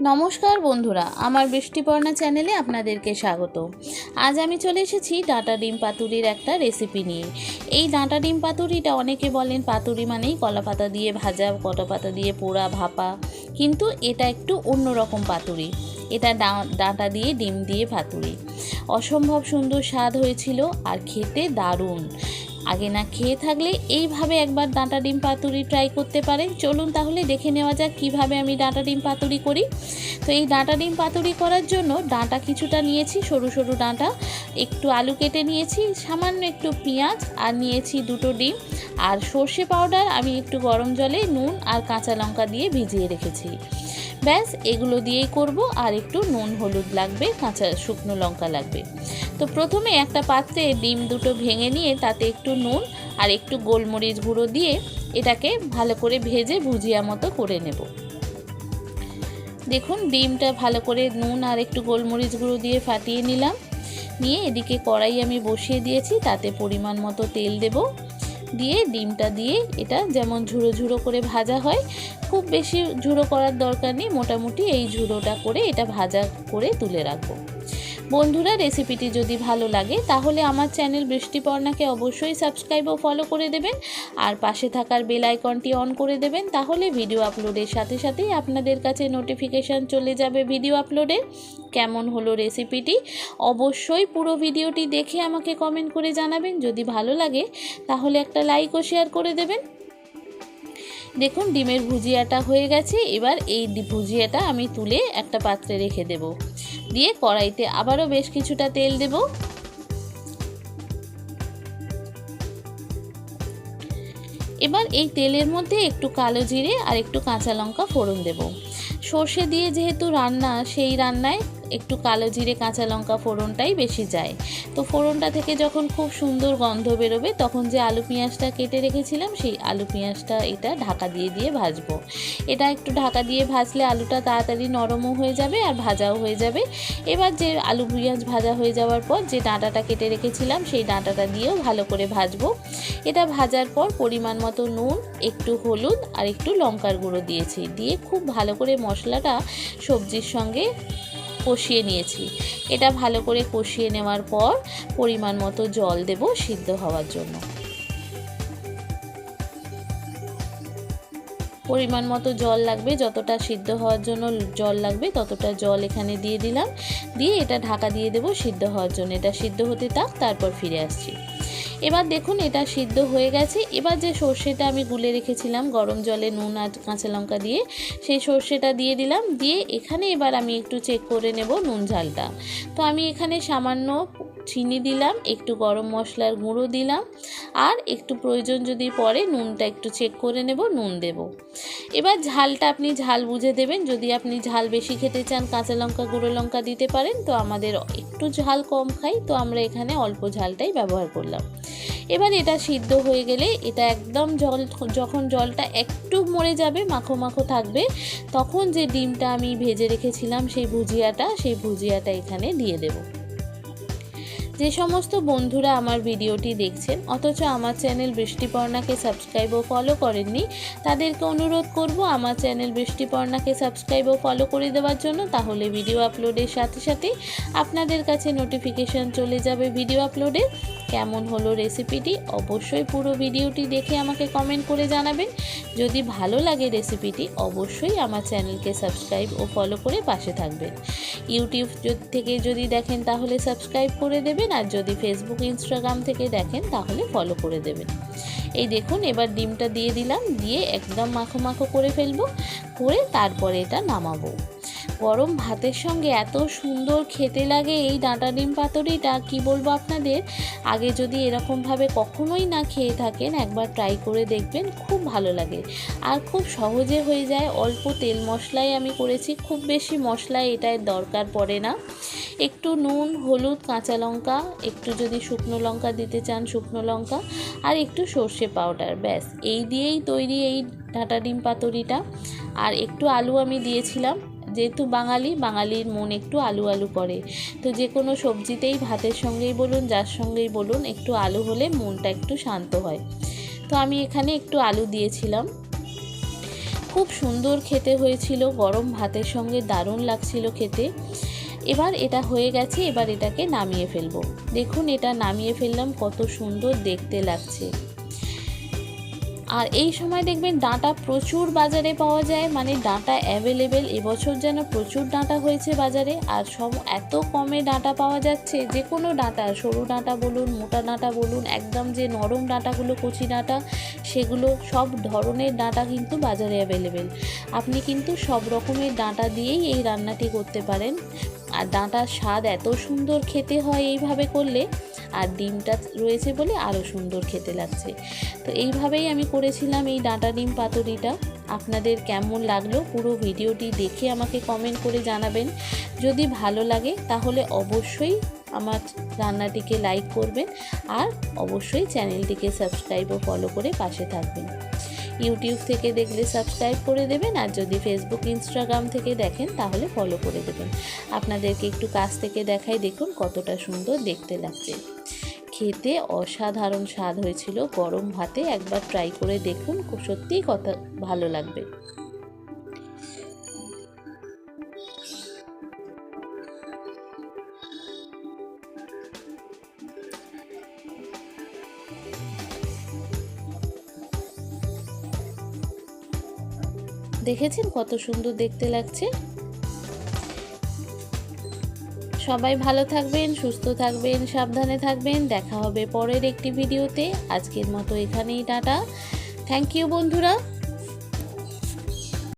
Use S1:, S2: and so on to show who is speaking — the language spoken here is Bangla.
S1: নমস্কার বন্ধুরা, আমার বৃষ্টিপর্ণা চ্যানেলে আপনাদেরকে স্বাগত। আজ আমি চলে এসেছি ডাঁটা ডিম পাতুরির একটা রেসিপি নিয়ে। এই ডাঁটা ডিম পাতুরিটা অনেকে বলেন পাতুরি মানেই কলা পাতা দিয়ে ভাজা কলা পাতা দিয়ে পোড়া, ভাপা। কিন্তু এটা একটু অন্যরকম পাতুরি। এটা ডাঁটা দিয়ে, ডিম দিয়ে পাতুরি। অসম্ভব সুন্দর স্বাদ হয়েছিল আর খেতে দারুণ। আগে না খেয়ে থাকলে এইভাবে একবার ডাঁটা ডিম পাতুরি ট্রাই করতে পারেন। চলুন তাহলে দেখে নেওয়া যাক কীভাবে আমি ডাঁটা ডিম পাতুরি করি। তো এই ডাঁটা ডিম পাতুরি করার জন্য ডাঁটা কিছুটা নিয়েছি, সরু সরু ডাঁটা। একটু আলু কেটে নিয়েছি, সামান্য একটু পেঁয়াজ আর নিয়েছি দুটো ডিম। আর সর্ষে পাউডার আমি একটু গরম জলে নুন আর কাঁচা লঙ্কা দিয়ে ভিজিয়ে রেখেছি। ব্যাস, এগুলো দিয়েই করব। আর একটু নুন, হলুদ লাগবে, কাঁচা শুকনো লঙ্কা লাগবে। তো প্রথমে একটা পাত্রে ডিম দুটো ভেঙে নিয়ে তাতে একটু নুন আর একটু গোলমরিচ গুঁড়ো দিয়ে এটাকে ভালো করে ভেজে ভুজিয়া মতো করে নেব। দেখুন, ডিমটা ভালো করে নুন আর একটু গোলমরিচ গুঁড়ো দিয়ে ফাটিয়ে নিলাম। নিয়ে এদিকে কড়াই আমি বসিয়ে দিয়েছি, তাতে পরিমাণ মতো তেল দেব। দিয়ে ডিমটা দিয়ে এটা যেমন ঝুড়ো ঝুড়ো করে ভাজা হয়, খুব বেশি ঝুড়ো করার দরকার নেই, মোটামুটি এই ঝুড়োটা করে এটা ভাজা করে তুলে রাখব। বন্ধুরা, রেসিপিটি যদি ভালো লাগে, তাহলে আমার চ্যানেল বৃষ্টিপর্ণাকে অবশ্যই সাবস্ক্রাইব ও ফলো করে দেবেন। আর পাশে থাকার বেল আইকনটি অন করে দেবেন, তাহলে ভিডিও আপলোডের সাথে সাথেই আপনাদের কাছে নোটিফিকেশান চলে যাবে ভিডিও আপলোডের কেমন হলো রেসিপিটি? অবশ্যই পুরো ভিডিওটি দেখে আমাকে কমেন্ট করে জানাবেন। যদি ভালো লাগে, তাহলে একটা লাইক ও শেয়ার করে দেবেন। দেখুন, ডিমের ভুজিয়াটা হয়ে গেছে। এবার এই ভুজিয়াটা আমি তুলে একটা পাত্রে রেখে দেব। দিয়ে কড়াইতে আবারও বেশ কিছুটা তেল দেব। এবার এই তেলের মধ্যে একটু কালো জিরে আর একটু কাঁচা লঙ্কা ফোড়ন দেব। সর্ষে দিয়ে যেহেতু রান্না, সেই রান্নায় একটু কালো জিরে, কাঁচা লঙ্কা ফোড়নটাই বেশি যায়। তো ফোড়নটা থেকে যখন খুব সুন্দর গন্ধ বেরোবে, তখন যে আলু পেঁয়াজটা কেটে রেখেছিলাম, সেই আলু পেঁয়াজটা এটা ঢাকা দিয়ে দিয়ে ভাজবো। এটা একটু ঢাকা দিয়ে ভাজলে আলুটা তাড়াতাড়ি নরমও হয়ে যাবে আর ভাজাও হয়ে যাবে। এবার যে আলু পেঁয়াজ ভাজা হয়ে যাওয়ার পর যে ডাঁটাটা কেটে রেখেছিলাম, সেই ডাঁটাটা দিয়েও ভালো করে ভাজবো। এটা ভাজার পর পরিমাণ মতো নুন, একটু হলুদ আর একটু লঙ্কার গুঁড়ো দিয়েছি। দিয়ে খুব ভালো করে মশলাটা সবজির সঙ্গে কষিয়ে নিয়েছি। এটা ভালো করে কষিয়ে নেওয়ার পর পরিমাণ মতো জল দেব সিদ্ধ হওয়ার জন্য। পরিমাণ মতো জল লাগবে, যতটা সিদ্ধ হওয়ার জন্য জল লাগবে ততটা জল এখানে দিয়ে দিলাম। দিয়ে এটা ঢাকা দিয়ে দেব সিদ্ধ হওয়ার জন্য। এটা সিদ্ধ হতে থাক, তারপর ফিরে আসছি। এবার দেখুন এটা সিদ্ধ হয়ে গেছে। এবার যে সর্ষেটা আমি গুলে রেখেছিলাম, গরম জলে নুন আর কাঁচা লঙ্কা দিয়ে, সেই সর্ষেটা দিয়ে দিলাম। দিয়ে এখানে এবার আমি একটু চেক করে নেব নুন ঝালটা। তো আমি এখানে সামান্য চিনি দিলাম, একটু গরম মশলার গুঁড়ো দিলাম, আর একটু প্রয়োজন যদি পরে নুনটা একটু চেক করে নেব, নুন দেব। এবার ঝালটা আপনি ঝাল বুঝে দেবেন। যদি আপনি ঝাল বেশি খেতে চান, কাঁচা লঙ্কা, গুঁড়ো লঙ্কা দিতে পারেন, তো আমাদের একটু ঝাল কম খাই, তো আমরা এখানে অল্প ঝালটাই ব্যবহার করলাম। এবার এটা সিদ্ধ হয়ে গেলে এটা একদম জল, যখন জলটা একটু মরে যাবে, মাখো মাখো থাকবে, তখন যে ডিমটা আমি ভেজে রেখেছিলাম, সেই ভুজিয়াটা সেই ভুজিয়াটা এখানে দিয়ে দেবো। যে সমস্ত বন্ধুরা আমার ভিডিওটি দেখছেন, অথচ আমার চ্যানেল বৃষ্টিপর্ণাকে সাবস্ক্রাইব ও ফলো করেননি, তাদেরকে অনুরোধ করব আমার চ্যানেল বৃষ্টিপর্ণাকে সাবস্ক্রাইব ও ফলো করে দেওয়ার জন্য, তাহলে ভিডিও আপলোডের সাথে সাথে আপনাদের কাছে নোটিফিকেশান চলে যাবে ভিডিও আপলোডের কেমন হলো রেসিপিটি অবশ্যই পুরো ভিডিওটি দেখে আমাকে কমেন্ট করে জানাবেন। যদি ভালো লাগে রেসিপিটি অবশ্যই আমার চ্যানেলকে সাবস্ক্রাইব ও ফলো করে পাশে থাকবেন। ইউটিউব থেকে যদি দেখেন, তাহলে সাবস্ক্রাইব করে দেবেন। আর যদি ফেসবুক ইনস্টাগ্রাম থেকে দেখেন, তাহলে ফলো করে দেবেন। এই দেখুন, এবার ডিমটা দিয়ে দিলাম, দিয়ে একদম মাখো মাখো করে ফেলব, করে তারপরে এটা নামাবো। গরম ভাতের সঙ্গে এত সুন্দর খেতে লাগে এই ডাঁটা ডিম পাতুরিটা, কি বলব আপনাদের? আগে যদি এরকমভাবে কখনোই না খেয়ে থাকেন, একবার ট্রাই করে দেখবেন খুব ভালো লাগে। আর খুব সহজে হয়ে যায়, অল্প তেল মশলাই আমি করেছি, খুব বেশি মশলা এটার দরকার পড়ে না। একটু নুন, হলুদ, কাঁচা লঙ্কা, একটু যদি শুকনো লঙ্কা দিতে চান, শুকনো লঙ্কা, আর একটু সর্ষে পাউডার ব্যাস। এই দিয়েই তৈরি এই ডাঁটা ডিম পাতুরিটা। আর একটু আলু আমি দিয়েছিলাম যেহেতু বাঙালি, বাঙালির মন একটু আলু আলু করে। তো যে কোনো সবজিতেই ভাতের সঙ্গেই বলুন, যার সঙ্গেই বলুন, একটু আলু হলে মনটা একটু শান্ত হয়। তো আমি এখানে একটু আলু দিয়েছিলাম। খুব সুন্দর খেতে হয়েছিল, গরম ভাতের সঙ্গে দারুণ লাগছিল খেতে। এবার এটা হয়ে গেছে, এবার এটাকে নামিয়ে ফেলব। দেখুন, এটা নামিয়ে ফেললাম, কত সুন্দর দেখতে লাগছে। আর এই সময় দেখবেন ডাঁটা প্রচুর বাজারে পাওয়া যায় মানে ডাঁটা অ্যাভেলেবেল এবছর যেন প্রচুর ডাঁটা হয়েছে বাজারে, আর সব এত কমে ডাঁটা পাওয়া যাচ্ছে যে কোনো ডাঁটা, সরু ডাঁটা বলুন, মোটা ডাঁটা বলুন, একদম যে নরম ডাঁটাগুলো, কচি ডাঁটা, সেগুলো সব ধরনের ডাঁটা কিন্তু বাজারে অ্যাভেলেবেল আপনি কিন্তু সব রকমের ডাঁটা দিয়েই এই রান্নাটি করতে পারেন। আর ডাঁটার স্বাদ এত সুন্দর খেতে হয় এইভাবে করলে, আর ডিমটা রয়েছে বলে আরও সুন্দর খেতে লাগছে। তো এইভাবেই আমি করেছিলাম এই ডাঁটা ডিম পাতুরিটা। আপনাদের কেমন লাগল পুরো ভিডিওটি দেখে আমাকে কমেন্ট করে জানাবেন। যদি ভালো লাগে তাহলে অবশ্যই আমার রান্নাটিকে লাইক করবেন আর অবশ্যই চ্যানেলটিকে সাবস্ক্রাইব ও ফলো করে পাশে থাকবেন। ইউটিউব থেকে দেখলে সাবস্ক্রাইব করে দেবেন আর যদি ফেসবুক ইনস্টাগ্রাম থেকে দেখেন তাহলে ফলো করে দেবেন। আপনাদেরকে একটু কাছ থেকে দেখাই দেখুন কতটা সুন্দর দেখতে লাগছে। খেতে অসাধারণ স্বাদ হয়েছিল। গরম ভাতে একবার ট্রাই করে দেখুন, সত্যিই কথা ভালো লাগবে। দেখেছেন? কত সুন্দর দেখতে লাগছে। সবাই ভালো থাকবেন, সুস্থ থাকবেন, সাবধানে থাকবেন। দেখা হবে পরের একটি ভিডিওতে। আজকের মতো এখানেই, টাটা। থ্যাংক ইউ বন্ধুরা।